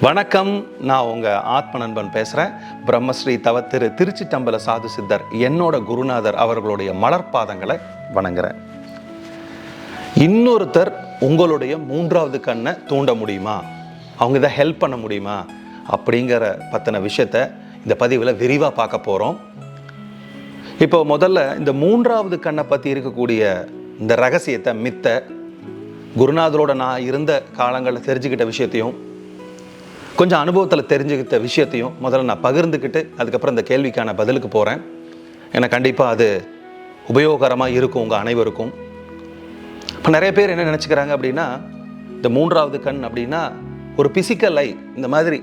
வணக்கம். நான் உங்க ஆத்ம நண்பன் பேசுறேன். பிரம்மஸ்ரீ தவத்திரு திருச்சி தம்பல சாது சித்தர் என்னோட குருநாதர் அவர்களுடைய மலர்பாதங்களை வணங்குறேன். இன்னொருத்தர் உங்களுடைய மூன்றாவது கண்ணை தூண்ட முடியுமா? அவங்க இதை ஹெல்ப் பண்ண முடியுமா? அப்படிங்கிற பற்றின விஷயத்த இந்த பதிவில் விரிவாக பார்க்க போகிறோம் இப்போ முதல்ல இந்த மூன்றாவது கண்ணை பற்றி இருக்கக்கூடிய இந்த ரகசியத்தை மித்த குருநாதரோட நான் இருந்த காலங்களில் தெரிஞ்சுக்கிட்ட விஷயத்தையும் கொஞ்சம் அனுபவத்தில் தெரிஞ்சுக்கிட்ட விஷயத்தையும் முதல்ல நான் பகிர்ந்துக்கிட்டு அதுக்கப்புறம் இந்த கேள்விக்கான பதிலுக்கு போகிறேன் ஏன்னா கண்டிப்பாக அது உபயோகரமாக இருக்கும் உங்கள் அனைவருக்கும். இப்போ நிறைய பேர் என்ன நினச்சிக்கிறாங்க அப்படின்னா இந்த மூன்றாவது கண் அப்படின்னா ஒரு பிசிக்கல் ஐ இந்த மாதிரி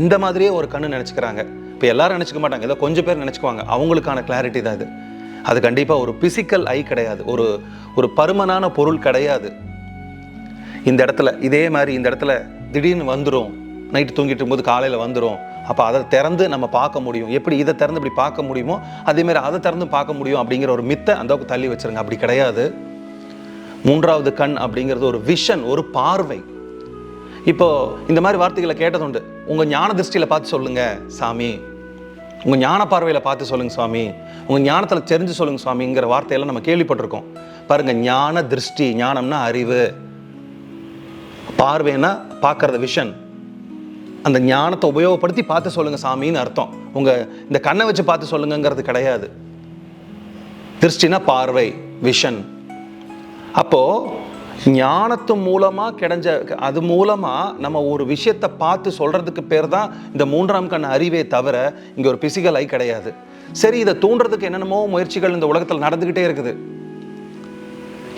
இந்த மாதிரியே ஒரு கண்ணு நினச்சிக்கிறாங்க. இப்போ எல்லாரும் நினச்சிக்க மாட்டாங்க ஏதோ கொஞ்சம் பேர் நினச்சிக்குவாங்க. அவங்களுக்கான கிளாரிட்டி தான் இது அது கண்டிப்பாக ஒரு பிசிக்கல் ஐ கிடையாது. ஒரு ஒரு பருமனான பொருள் கிடையாது. இந்த இடத்துல இதே மாதிரி இந்த இடத்துல திடீர்னு வந்துடும் நைட்டு தூங்கிட்டு இருக்கும்போது காலையில் வந்துடும் அப்போ அதை திறந்து நம்ம பார்க்க முடியும். எப்படி இதை திறந்து இப்படி பார்க்க முடியுமோ அதேமாதிரி அதை திறந்து பார்க்க முடியும் அப்படிங்கிற ஒரு மித்தை அந்த தள்ளி வச்சிருங்க. அப்படி கிடையாது. மூன்றாவது கண் அப்படிங்கிறது ஒரு விஷன் ஒரு பார்வை. இப்போது இந்த மாதிரி வார்த்தைகளை கேட்டதுண்டு. உங்கள் ஞான திருஷ்டியில் பார்த்து சொல்லுங்கள் சாமி. உங்கள் ஞான பார்வையில் பார்த்து சொல்லுங்கள் சுவாமி உங்கள் ஞானத்தில் தெரிஞ்சு சொல்லுங்கள் சுவாமிங்கிற வார்த்தையெல்லாம் நம்ம கேள்விப்பட்டிருக்கோம். பாருங்கள் ஞான திருஷ்டி ஞானம்னா அறிவு. பார்வைனா பார்க்கறது விஷன் அந்த ஞானத்தை உபயோகப்படுத்தி பார்த்து சொல்லுங்கள் சாமின்னு அர்த்தம். உங்கள் இந்த கண்ணை வச்சு பார்த்து சொல்லுங்கங்கிறது கிடையாது. திருஷ்டினா பார்வை விஷன் அப்போது ஞானத்து மூலமாக கிடைஞ்ச அது மூலமாக நம்ம ஒரு விஷயத்தை பார்த்து சொல்கிறதுக்கு பேர் தான் இந்த மூன்றாம் கண் அறிவே தவிர இங்கே ஒரு பிசிக்கல் ஐ கிடையாது. சரி இதை தூண்டுறதுக்கு என்னென்னமோ முயற்சிகள் இந்த உலகத்தில் நடந்துக்கிட்டே இருக்குது.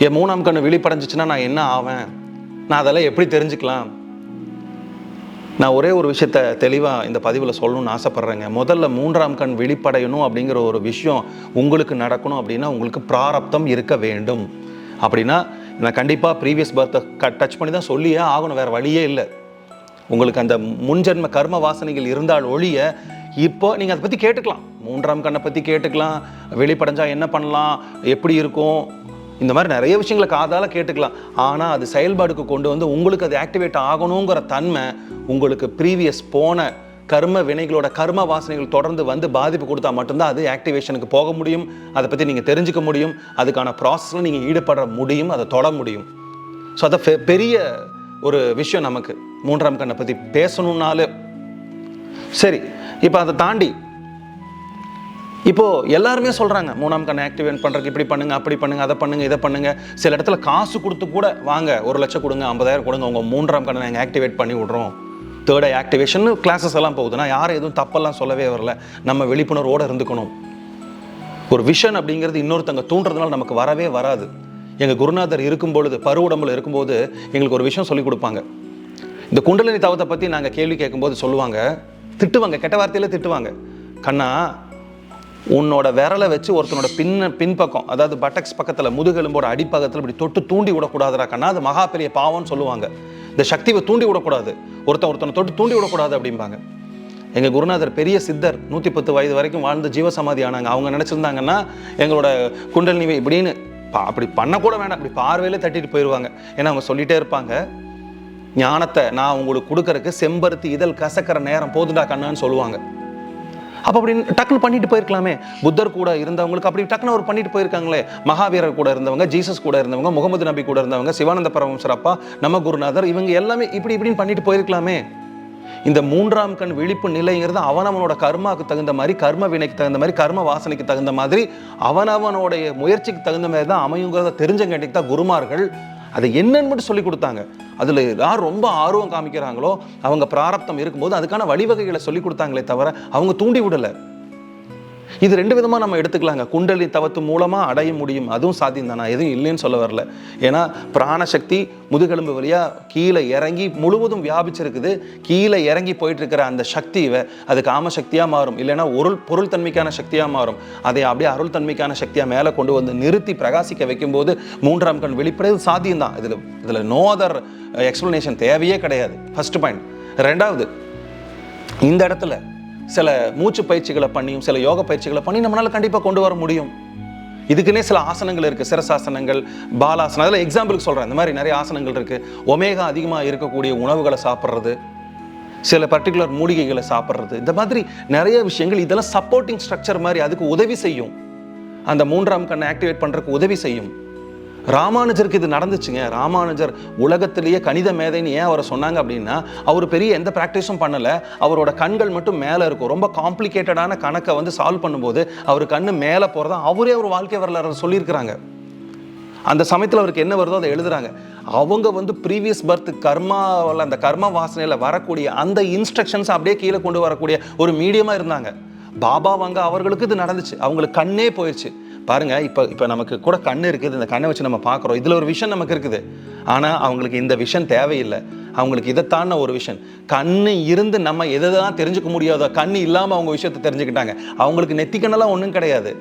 என் மூணாம் கண்ணு விழிப்படைஞ்சிச்சுன்னா நான் என்ன ஆவேன்? நான் அதெல்லாம் எப்படி தெரிஞ்சுக்கலாம்? நான் ஒரே ஒரு விஷயத்த தெளிவாக இந்த பதிவில் சொல்லணும்னு ஆசைப்பட்றேங்க. முதல்ல மூன்றாம் கண் வெளிப்படையணும் அப்படிங்கிற ஒரு விஷயம் உங்களுக்கு நடக்கணும் அப்படின்னா உங்களுக்கு பிராரப்தம் இருக்க வேண்டும். அப்படின்னா நான் கண்டிப்பாக ப்ரீவியஸ் பர்த்தை க டச் பண்ணி தான் சொல்லியே ஆகணும் வேறு வழியே இல்லை. உங்களுக்கு அந்த முன்ஜென்ம கர்ம வாசனைகள் இருந்தால் ஒழிய இப்போ நீங்கள் அதை பற்றி கேட்டுக்கலாம். மூன்றாம் கண்ணை பற்றி கேட்டுக்கலாம். வெளிப்படைஞ்சால் என்ன பண்ணலாம்? எப்படி இருக்கும்? இந்த மாதிரி நிறைய விஷயங்களை காதால கேட்டுக்கலாம். ஆனால் அது செயல்பாடுக்கு கொண்டு வந்து உங்களுக்கு அது ஆக்டிவேட் ஆகணுங்கிற தன்மை உங்களுக்கு ப்ரீவியஸ் போன கர்ம வினைகளோட கர்ம வாசனைகள் தொடர்ந்து வந்து பாதிப்பு கொடுத்தா மட்டும்தான் அது ஆக்டிவேஷனுக்கு போக முடியும். அதை பற்றி நீங்கள் தெரிஞ்சுக்க முடியும். அதுக்கான ப்ராசஸில் நீங்கள் ஈடுபட முடியும். அதை தொட முடியும். ஸோ அதை பெ- பெரிய ஒரு விஷயம் நமக்கு மூன்றாம் கண்ணை பற்றி பேசணுன்னாலே சரி இப்போ அதை தாண்டி இப்போது எல்லாருமே சொல்கிறாங்க மூணாம் கண்ணை ஆக்டிவேட் பண்ணுறதுக்கு இப்படி பண்ணுங்கள் அப்படி பண்ணுங்கள் அதை பண்ணுங்கள் இதை பண்ணுங்கள் சில இடத்துல காசு கொடுத்து கூட வாங்க ஒரு லட்சம் கொடுங்க ஐம்பதாயிரம் கொடுங்க உங்கள் மூன்றாம் கண்ணை நாங்கள் ஆக்டிவேட் பண்ணி விடுறோம். தேர்ட் ஐ ஆக்டிவேஷன் கிளாஸஸ் எல்லாம் போகுதுன்னா யாரும் எதுவும் தப்பெல்லாம் சொல்லவே வரல. நம்ம விழிப்புணர்வோட இருந்துக்கணும். ஒரு விஷன் அப்படிங்கிறது இன்னொருத்தங்க தூண்டுறதுனால நமக்கு வரவே வராது. எங்கள் குருநாதர் இருக்கும் பொழுது பரு உடம்புல இருக்கும்போது எங்களுக்கு ஒரு விஷயம் சொல்லிக் கொடுப்பாங்க. இந்த குண்டலினி தவத்தை பற்றி நாங்கள் கேள்வி கேட்கும்போது சொல்லுவாங்க திட்டுவாங்க கெட்ட வார்த்தையில் திட்டுவாங்க. கண்ணா உன்னோட விரலை வச்சு ஒருத்தனோட பின்ன பின்பக்கம் அதாவது பட்டக்ஸ் பக்கத்தில் முதுகெலும்போட அடிப்பக்கத்தில் இப்படி தொட்டு தூண்டி விடக்கூடாதுடா கண்ணா அது மகா பெரிய பாவம்னு சொல்லுவாங்க. இந்த சக்தியை தூண்டி விடக்கூடாது. ஒருத்தன் ஒருத்தனை தொட்டு தூண்டி விடக்கூடாது அப்படிம்பாங்க. எங்கள் குருநாதர் பெரிய சித்தர் நூற்றி பத்து வயது வரைக்கும் வாழ்ந்து ஜீவசமாதி ஆனாங்க. அவங்க நினச்சிருந்தாங்கன்னா எங்களோட குண்டலினி இப்படின்னு பா- அப்படி பண்ணக்கூட வேண்டாம் அப்படி பார்வையிலே தட்டிட்டு போயிடுவாங்க ஏன்னா அவங்க சொல்லிகிட்டே இருப்பாங்க ஞானத்தை நான் உங்களுக்கு கொடுக்கறக்கு செம்பருத்தி இதழ் கசக்கிற நேரம் போதுடா கண்ணான்னு சொல்லுவாங்க. அப்போ அப்படி டக்குனு பண்ணிட்டு போயிருக்கலாமே. புத்தர் கூட இருந்தவங்களுக்கு அப்படி டக்குனு அவர் பண்ணிட்டு போயிருக்காங்களே. மகாவீரர் கூட இருந்தவங்க ஜீசஸ் கூட இருந்தவங்க முகமது நபி கூட இருந்தவங்க சிவானந்த பரமசர் அப்பா நம்ம குருநாதர் இவங்க எல்லாமே இப்படி இப்படின்னு பண்ணிட்டு போயிருக்கலாமே. இந்த மூன்றாம் கண் விழிப்பு நிலைங்கிறது அவனவனோட கர்மாவுக்கு தகுந்த மாதிரி கர்ம வினைக்கு தகுந்த மாதிரி கர்ம வாசனைக்கு தகுந்த மாதிரி அவனவனுடைய முயற்சிக்கு தகுந்த மாதிரி தான் அமையுங்கிறத தெரிஞ்சங்காட்டிக்கு தான் குருமார்கள் அதை என்னன்னு மட்டும் சொல்லி கொடுத்தாங்க. அதில் யார் ரொம்ப ஆர்வம் காமிக்கிறாங்களோ அவங்க பிராரப்தம் இருக்கும்போது அதுக்கான வழிவகைகளை சொல்லி கொடுத்தாங்களே தவிர அவங்க தூண்டி விடலை. இது ரெண்டு விதமாக நம்ம எடுத்துக்கலாங்க. குண்டலி தவத்து மூலமாக அடைய முடியும். அதுவும் சாத்தியம் தானா? எதுவும் இல்லைன்னு சொல்ல வரல. ஏன்னா பிராணசக்தி முதுகெலும்பு வழியாக கீழே இறங்கி முழுவதும் வியாபிச்சிருக்குது. கீழே இறங்கி போயிட்டுருக்கிற அந்த சக்தி அது காம சக்தியாக மாறும். இல்லைன்னா ஒரு பொருள் தன்மைக்கான சக்தியாக மாறும். அதை அப்படியே அருள் தன்மைக்கான சக்தியாக மேலே கொண்டு வந்து நிறுத்தி பிரகாசிக்க வைக்கும்போது மூன்றாம் கண் வெளிப்படையில் சாத்தியம் தான். இதில் இதில் நோ அதர் எக்ஸ்ப்ளனேஷன் தேவையே கிடையாது. ஃபர்ஸ்ட் பாயிண்ட் ரெண்டாவது இந்த இடத்துல சில மூச்சு பயிற்சிகளை பண்ணியும் சில யோக பயிற்சிகளை பண்ணி நம்மளால கண்டிப்பாக கொண்டு வர முடியும். இதுக்குன்னே சில ஆசனங்கள் இருக்குது சிரசாசனங்கள் பாலாசனம் அதில் எக்ஸாம்பிளுக்கு சொல்கிறேன் இந்த மாதிரி நிறைய ஆசனங்கள் இருக்குது ஒமேகா அதிகமாக இருக்கக்கூடிய உணவுகளை சாப்பிட்றது சில பர்டிகுலர் மூலிகைகளை சாப்பிட்றது. இந்த மாதிரி நிறைய விஷயங்கள் இதெல்லாம் சப்போர்ட்டிங் ஸ்ட்ரக்சர் மாதிரி அதுக்கு உதவி செய்யும். அந்த மூன்றாம் கண்ணை ஆக்டிவேட் பண்ணுறதுக்கு உதவி செய்யும். ராமானுஜருக்கு இது நடந்துச்சுங்க. ராமானுஜர் உலகத்திலேயே கணித மேதைன்னு ஏன் அவரை சொன்னாங்க அப்படின்னா அவர் பெரிய எந்த ப்ராக்டிஸும் பண்ணலை. அவரோட கண்கள் மட்டும் மேலே இருக்கும். ரொம்ப காம்ப்ளிகேட்டடான கணக்கை வந்து சால்வ் பண்ணும்போது அவர் கண்ணு மேலே போகிறதா அவரே ஒரு வாழ்க்கை வரலாறு சொல்லியிருக்கிறாங்க. அந்த சமயத்தில் அவருக்கு என்ன வருதோ அதை எழுதுறாங்க. அவங்க வந்து ப்ரீவியஸ் பர்த் கர்மாவில் அந்த கர்ம வாசனையில் வரக்கூடிய அந்த இன்ஸ்ட்ரக்ஷன்ஸ் அப்படியே கீழே கொண்டு வரக்கூடிய ஒரு மீடியமாக இருந்தாங்க. பாபா வாங்க அவர்களுக்கு இது நடந்துச்சு. அவங்களுக்கு கண்ணே போயிடுச்சு பாருங்க இப்போ இப்போ நமக்கு கூட கண் இருக்குது இந்த கண்ணை வச்சு நம்ம பார்க்குறோம். இதில் ஒரு விஷன் நமக்கு இருக்குது. ஆனால் அவங்களுக்கு இந்த விஷன் தேவையில்லை. அவங்களுக்கு இதைத்தான ஒரு விஷன். கண் இருந்து நம்ம எதை தான் தெரிஞ்சுக்க முடியாதோ கண் இல்லாமல் அவங்க விஷயத்தை தெரிஞ்சுக்கிட்டாங்க. அவங்களுக்கு நெத்திக்கண்ணெல்லாம் ஒன்றும் கிடையாது.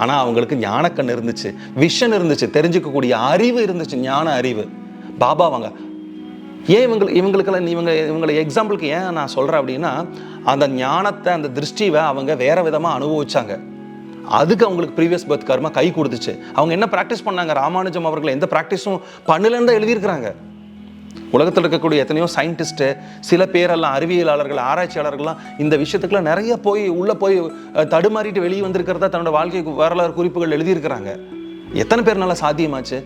ஆனால் அவங்களுக்கு ஞானக்கண் இருந்துச்சு விஷன் இருந்துச்சு தெரிஞ்சுக்கக்கூடிய அறிவு இருந்துச்சு ஞான அறிவு. பாபா அவங்க ஏன் இவங்க இவங்களுக்கெல்லாம் இவங்க இவங்களை எக்ஸாம்பிளுக்கு ஏன் நான் சொல்கிறேன் அப்படின்னா அந்த ஞானத்தை அந்த திருஷ்டிவை அவங்க வேறு விதமாக அனுபவிச்சாங்க. அதுக்கு அவங்களுக்கு ப்ரீவியஸ் பர்த் கர்மா கை கொடுத்துச்சு. அவங்க என்ன ப்ராக்டிஸ் பண்ணாங்க? ராமானுஜம் அவர்கள் எந்த ப்ராக்டிஸும் பண்ணலன்னு தான் எழுதியிருக்கிறாங்க. உலகத்தில் இருக்கக்கூடிய எத்தனையோ சயின்டிஸ்ட்டு சில பேரெல்லாம் அறிவியலாளர்கள் ஆராய்ச்சியாளர்கள்லாம் இந்த விஷயத்துக்குலாம் நிறைய போய் உள்ளே போய் தடுமாறிட்டு வெளியே வந்திருக்கிறதா தன்னோட வாழ்க்கை வரலாறு குறிப்புகள் எழுதியிருக்கிறாங்க. எத்தனை பேர்னால சாத்தியமாச்சு?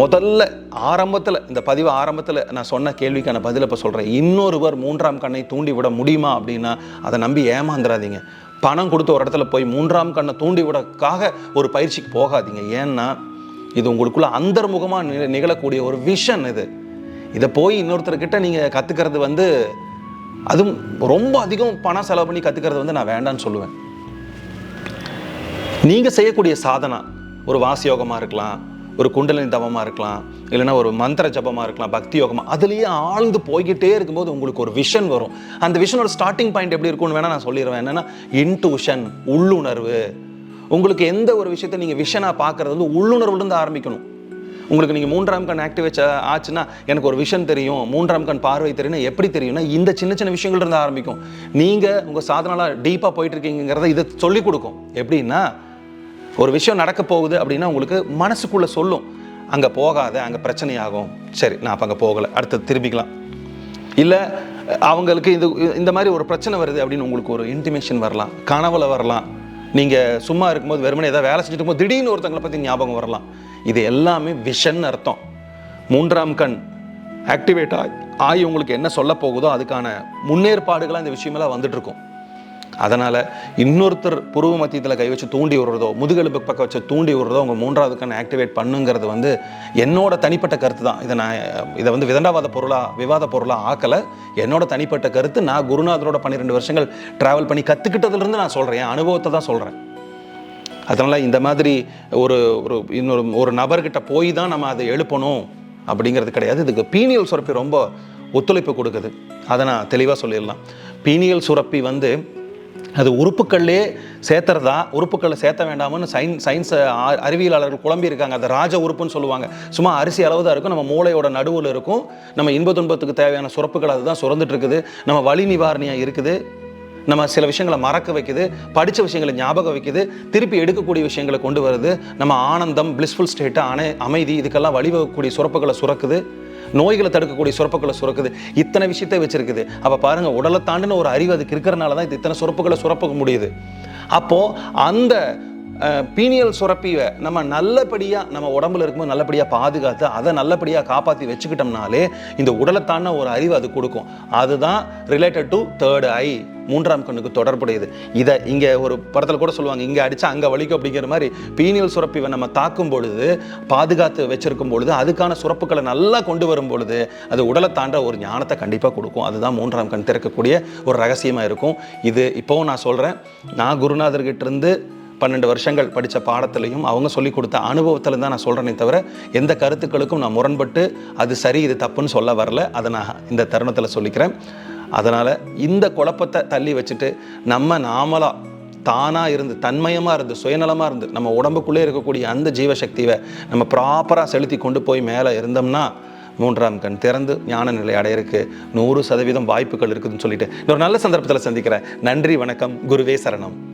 முதல்ல ஆரம்பத்தில் இந்த பதிவு ஆரம்பத்தில் நான் சொன்ன கேள்விக்கான பதிலை இப்போ சொல்கிறேன் இன்னொருவர் மூன்றாம் கண்ணை தூண்டி விட முடியுமா அப்படின்னா அதை நம்பி ஏமாந்துடாதீங்க பணம் கொடுத்து ஒரு இடத்துல போய் மூன்றாம் கண்ணை தூண்டி விடக்காக ஒரு பயிற்சிக்கு போகாதீங்க. ஏன்னா இது உங்களுக்குள்ள அந்தர்முகமாக நில நிகழக்கூடிய ஒரு விஷன் இது. இதை போய் இன்னொருத்தர்கிட்ட நீங்கள் கற்றுக்கிறது வந்து அதுவும் ரொம்ப அதிகம் பணம் செலவு பண்ணி கற்றுக்கிறது வந்து நான் வேண்டான்னு சொல்லுவேன். நீங்கள் செய்யக்கூடிய சாதனா ஒரு வாசி யோகமாக இருக்கலாம். ஒரு குண்டலினி தவமாக இருக்கலாம் இல்லைன்னா ஒரு மந்திர ஜபமாக இருக்கலாம் பக்தி யோகமாக அதுலேயே ஆழ்ந்து போய்கிட்டே இருக்கும்போது உங்களுக்கு ஒரு விஷன் வரும். அந்த விஷனோட ஸ்டார்டிங் பாயிண்ட் எப்படி இருக்கும்னு வேணால் நான் சொல்லிடுவேன் என்னென்னா இன்டூஷன் உள்ளுணர்வு. உங்களுக்கு எந்த ஒரு விஷயத்தை நீங்கள் விஷனாக பார்க்குறது வந்து உள்ளுணர்வுலேருந்து ஆரம்பிக்கணும். உங்களுக்கு நீங்கள் மூன்றாம் கண் ஆக்டிவேட் ஆச்சுன்னா எனக்கு ஒரு விஷன் தெரியும் மூன்றாம் கண் பார்வை தெரியும்னா எப்படி தெரியும்னா இந்த சின்ன சின்ன விஷயங்கள் இருந்து ஆரம்பிக்கும். நீங்கள் உங்கள் சாதனால டீப்பாக போயிட்டு இருக்கீங்கிறத இதை சொல்லிக் கொடுக்கும். எப்படின்னா ஒரு விஷயம் நடக்க போகுது அப்படின்னா உங்களுக்கு மனசுக்குள்ளே சொல்லும். அங்கே போகாத அங்கே பிரச்சனையாகும். சரி நான் அப்போ அங்கே போகலை. அடுத்து திரும்பிக்கலாம். இல்லை அவங்களுக்கு இது இந்த மாதிரி ஒரு பிரச்சனை வருது அப்படின்னு உங்களுக்கு ஒரு இன்டிமேஷன் வரலாம். கனவுல வரலாம். நீங்கள் சும்மா இருக்கும்போது வெறுமனே ஏதாவது வேலை செஞ்சுட்டு இருக்கும்போது திடீர்னு ஒருத்தங்களை பற்றி ஞாபகம் வரலாம். இது எல்லாமே விஷன் அர்த்தம். மூன்றாம் கண் ஆக்டிவேட் ஆகி ஆகி உங்களுக்கு என்ன சொல்ல போகுதோ அதுக்கான முன்னேற்பாடுகளாக இந்த விஷயமெல்லாம் வந்துட்டு இருக்கும். அதனால் இன்னொருத்தர் புருவ மத்தியத்தில் கை வச்சு தூண்டி விடுறதோ முதுகெலும்பு பக்கம் வச்சு தூண்டி விடுறதோ உங்கள் மூன்றாவது கண் ஆக்டிவேட் பண்ணுங்கிறது வந்து என்னோட தனிப்பட்ட கருத்து தான். இதை நான் இதை வந்து விதண்டாவாத பொருளாக விவாத பொருளாக ஆக்கலை. என்னோட தனிப்பட்ட கருத்து நான் குருநாதரோட பன்னிரெண்டு வருஷங்கள் ட்ராவல் பண்ணி கற்றுக்கிட்டதுலேருந்து நான் சொல்கிறேன் என் அனுபவத்தை தான் சொல்கிறேன் அதனால் இந்த மாதிரி ஒரு ஒரு இன்னொரு ஒரு நபர்கிட்ட போய் தான் நம்ம அதை எழுப்பணும் அப்படிங்கிறது கிடையாது. இதுக்கு பீனியல் சுரப்பி ரொம்ப ஒத்துழைப்பு கொடுக்குது. அதை நான் தெளிவாக சொல்லிடலாம். பீனியல் சுரப்பி வந்து அது உறுப்புக்கள்லே சேர்த்துறதா? உறுப்புக்களை சேர்த்த வேண்டாம்னு சயின் சயின்ஸ் அறிவியலாளர்கள் குழம்பி இருக்காங்க அது ராஜ உறுப்புன்னு சொல்லுவாங்க. சும்மா அரிசி அளவு தான் இருக்கும். நம்ம மூளையோட நடுவில் இருக்கும். நம்ம இன்ப துன்பத்துக்கு தேவையான சுரப்புகள் அதுதான் சுரந்துட்டு இருக்குது நம்ம வழி நிவாரணியாக இருக்குது. நம்ம சில விஷயங்களை மறக்க வைக்குது. படித்த விஷயங்களை ஞாபகம் வைக்குது. திருப்பி எடுக்கக்கூடிய விஷயங்களை கொண்டு வருது. நம்ம ஆனந்தம் பிளிஸ்ஃபுல் ஸ்டேட்டு அணை அமைதி இதுக்கெல்லாம் வழிவகக்கூடிய சுரப்புகளை சுரக்குது. நோய்களை தடுக்கக்கூடிய சுரப்புகளை சுரக்குது. இத்தனை விஷயத்தை வச்சிருக்குது. அப்போ பாருங்கள் உடலை தாண்டின ஒரு அறிவு அதுக்கு இருக்கிறனால தான் இது இத்தனை சுரப்புகளை சுரப்பக்க முடியுது. அப்போது அந்த பீனியல் சுரப்பியை நம்ம நல்லபடியாக நம்ம உடம்புல இருக்கும்போது நல்லபடியாக பாதுகாத்து அதை நல்லபடியாக காப்பாற்றி வச்சுக்கிட்டோம்னாலே இந்த உடலைத்தான ஒரு அறிவு அது கொடுக்கும். அதுதான் ரிலேட்டட் டு தேர்ட் ஐ மூன்றாம் கண்ணுக்கு தொடர்புடையது. இதை இங்கே ஒரு படத்தில் கூட சொல்லுவாங்க இங்கே அடித்தா அங்கே வலிக்கும் அப்படிங்கிற மாதிரி பீனியல் சுரப்பிவை நம்ம தாக்கும் பொழுது பாதுகாத்து வச்சிருக்கும் பொழுது அதுக்கான சுரப்புகளை நல்லா கொண்டு வரும் பொழுது அது உடலை தாண்ட ஒரு ஞானத்தை கண்டிப்பாக கொடுக்கும். அதுதான் மூன்றாம் கண் திறக்கக்கூடிய ஒரு ரகசியமாக இருக்கும். இது இப்போவும் நான் சொல்கிறேன் நான் குருநாதர்கிட்ட இருந்து பன்னெண்டு வருஷங்கள் படித்த பாடத்துலையும் அவங்க சொல்லி கொடுத்த அனுபவத்தில் தான் நான் சொல்கிறேனே தவிர எந்த கருத்துக்களுக்கும் நான் முரண்பட்டு அது சரி இது தப்புன்னு சொல்ல வரல. அதை நான் இந்த தருணத்தில் சொல்லிக்கிறேன். அதனால் இந்த குழப்பத்தை தள்ளி வச்சுட்டு நம்ம நாமளாக தானாக இருந்து தன்மயமாக இருந்து சுயநலமாக இருந்து நம்ம உடம்புக்குள்ளே இருக்கக்கூடிய அந்த ஜீவசக்தியை நம்ம ப்ராப்பராக செலுத்தி கொண்டு போய் மேலே இருந்தோம்னா மூன்றாம் கண் திறந்து ஞான நிலை அடையிறதுக்கு நூறு சதவீதம் வாய்ப்புகள் இருக்குதுன்னு சொல்லிட்டு இன்னொரு நல்ல சந்தர்ப்பத்தில் சந்திக்கிறேன். நன்றி வணக்கம். குருவே சரணம்.